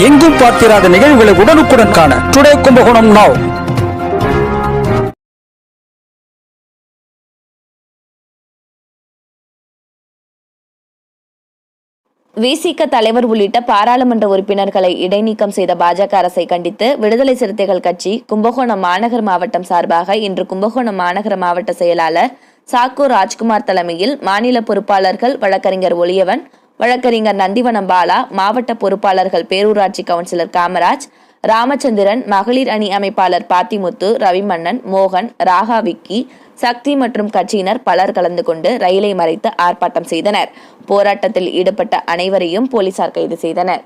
எங்கும் பார்த்திராத நிகழ்வுகளை உடனுக்குடன் காண டுடே கும்பகோணம் நாவ் விசிக தலைவர் உள்ளிட்ட பாராளுமன்ற உறுப்பினர்களை இடைநீக்கம் செய்த பாஜக அரசை கண்டித்து விடுதலை சிறுத்தைகள் கட்சி கும்பகோணம் மாநகர் மாவட்டம் சார்பாக இன்று கும்பகோணம் மாநகர மாவட்ட செயலாளர் சாக்கூர் ராஜ்குமார் தலைமையில் மாநில பொறுப்பாளர்கள் வழக்கறிஞர் ஒளியவன் வழக்கறிஞர் நந்திவனம் பாலா மாவட்ட பொறுப்பாளர்கள் பேரூராட்சி கவுன்சிலர் காமராஜ் ராமச்சந்திரன் மகளிர் அணி அமைப்பாளர் பாத்திமுத்து ரவிமன்னன் மோகன் ராகா விக்கி சக்தி மற்றும் கட்சியினர் பலர் கலந்து கொண்டு ரயிலை மறைத்து ஆர்ப்பாட்டம் செய்தனர். போராட்டத்தில் ஈடுபட்ட அனைவரையும் போலீசார் கைது செய்தனர்.